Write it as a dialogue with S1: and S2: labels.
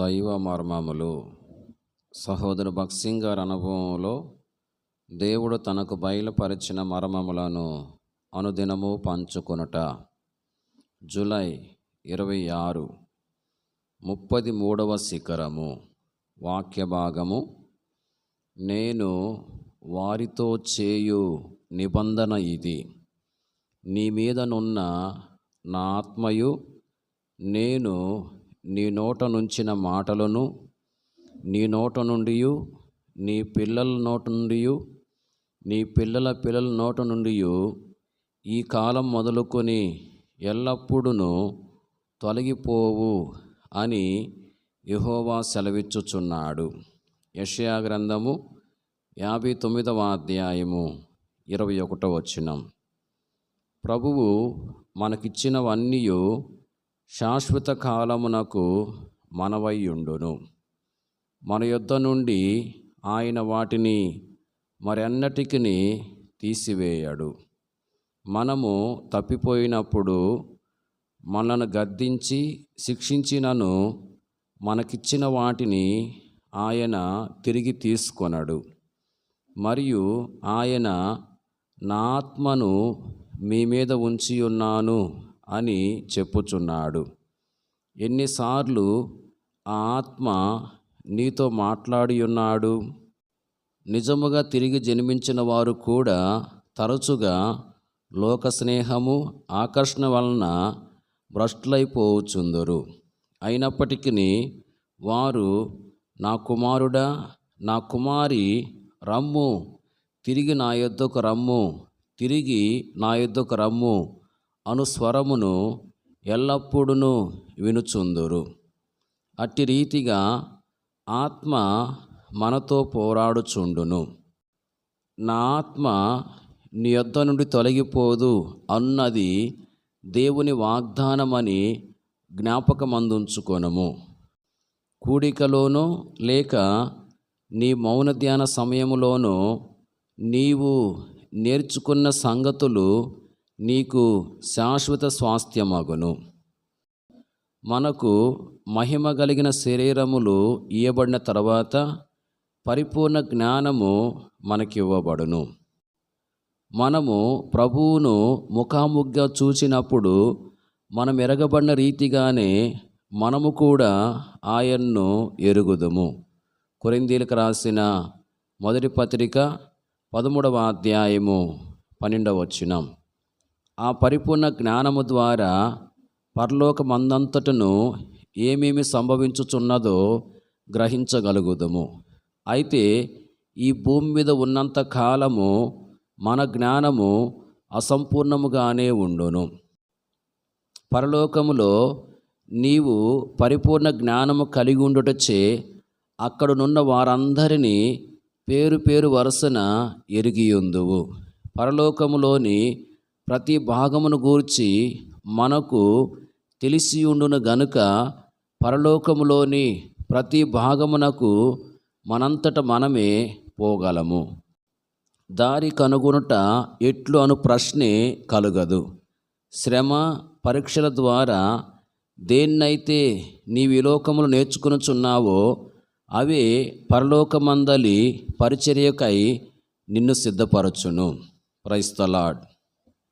S1: దైవ మర్మములు. సహోదరు భక్సింగ్ గారి అనుభవంలో దేవుడు తనకు బయలుపరిచిన మర్మములను అనుదినము పంచుకొనుట. జూలై ఇరవై ఆరు ముప్పది మూడవ శిఖరము. వాక్య భాగము. నేను వారితో చేయు నిబంధన ఇది. నీ మీదనున్న నా ఆత్మయు నేను నీ నోట నుంచిన మాటలను నీ నోట నుండి నీ పిల్లల నోట నుండి నీ పిల్లల పిల్లల నోట నుండి ఈ కాలం మొదలుకొని ఎల్లప్పుడూ తొలగిపోవు అని యహోవా సెలవిచ్చుచున్నాడు. యషయా గ్రంథము యాభై తొమ్మిదవ అధ్యాయము ఇరవై ఒకటో వచ్చినం ప్రభువు మనకిచ్చినవన్నీ శాశ్వత కాలమునకు మనవయ్యుండును మన యుద్ధ నుండి ఆయన వాటిని మరెన్నటికి తీసివేయడు. మనము తప్పిపోయినప్పుడు మనను గద్దించి శిక్షించినను మనకిచ్చిన వాటిని ఆయన తిరిగి తీసుకొనడు. మరియు ఆయన నా ఆత్మను మీ మీద ఉంచి ఉన్నాను అని చెప్పుచున్నాడు. ఎన్నిసార్లు ఆ ఆత్మ నీతో మాట్లాడి ఉన్నాడు నిజముగా తిరిగి జన్మించిన వారు కూడా తరచుగా లోక స్నేహము ఆకర్షణ వలన భ్రష్టులైపోవచ్చుందరు అయినప్పటికీ వారు నా కుమారుడా నా కుమారి రమ్ము తిరిగి నా యొద్దకు రమ్ము తిరిగి నా యొద్దకు రమ్ము అను స్వరమును ఎల్లప్పుడూ వినుచుందురు. అట్టి రీతిగా ఆత్మ మనతో పోరాడుచుండును. నా ఆత్మ నీ యొద్ద నుండి తొలగిపోదు అన్నది దేవుని వాగ్దానమని జ్ఞాపకమందుంచుకొనము. కూడికలోనో లేక నీ మౌన ధ్యాన సమయములోనో నీవు నేర్చుకున్న సంగతులు నీకు శాశ్వత స్వాస్థ్యమగును. మనకు మహిమ కలిగిన శరీరములు ఇవ్వబడిన తర్వాత పరిపూర్ణ జ్ఞానము మనకివ్వబడును. మనము ప్రభువును ముఖాముఖిగా చూచినప్పుడు మనం ఎరగబడిన రీతిగానే మనము కూడా ఆయన్ను ఎరుగుదుము. కొరిందీలకు రాసిన మొదటి పత్రిక పదమూడవ అధ్యాయము పన్నెండవ వచ్చినాం ఆ పరిపూర్ణ జ్ఞానము ద్వారా పరలోకమందంతటను ఏమేమి సంభవించుచున్నదో గ్రహించగలుగుదము. అయితే ఈ భూమి మీద ఉన్నంత కాలము మన జ్ఞానము అసంపూర్ణముగానే ఉండును. పరలోకములో నీవు పరిపూర్ణ జ్ఞానము కలిగి ఉండుటచే అక్కడనున్న వారందరినీ పేరు పేరు వరుసన ఎరిగియుందువు. పరలోకములోని ప్రతి భాగమును గూర్చి మనకు తెలిసి ఉండును గనుక పరలోకములోని ప్రతి భాగమునకు మనంతట మనమే పోగలము. దారి కనుగొనుట ఎట్లు అను ప్రశ్నే కలుగదు. శ్రమ పరీక్షల ద్వారా దేన్నైతే నీ విలోకములు నేర్చుకునుచున్నావో అవే పరలోకమందలి పరిచర్యకై నిన్ను సిద్ధపరచును. క్రైస్తలాడ్